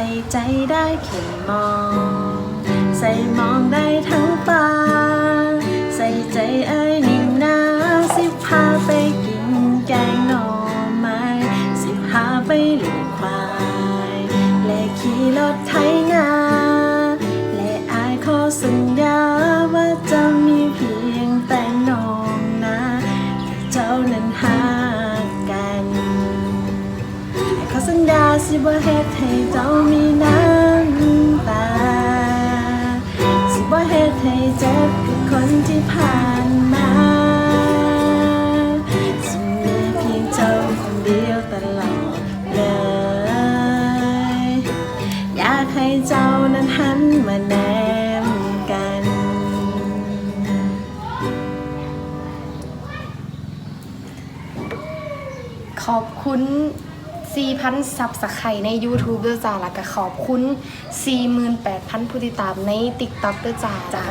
ส่ใจได้แค่มอง ใส่มองได้ทั้งตา ใส่ใจไอ้นิ่มนาสิพาไปกินแกงหน่อไม้สิพาไปเลี้ยงควายและขี่รถไถนาและอายขอสัญญาว่าจะมีเพียงแต่น้องนะแต่เจ้านั้นหากกันเขาสัญญา สิว่าเฮ็ดให้เจ้ามีน้ำตา สิว่าเฮ็ดให้เจ็บกับคนที่ผ่านมาสิมีเพียงเจ้าคนเดียวตลอดเลย อยากให้เจ้านั้นหันมาแนมกันขอบคุณ 4,000ซับสไครใน YouTube ด้วยจ้าแล้วก็ขอบคุณ 48,000 ผู้ติดตามใน TikTok ด้วยจ้าจ้า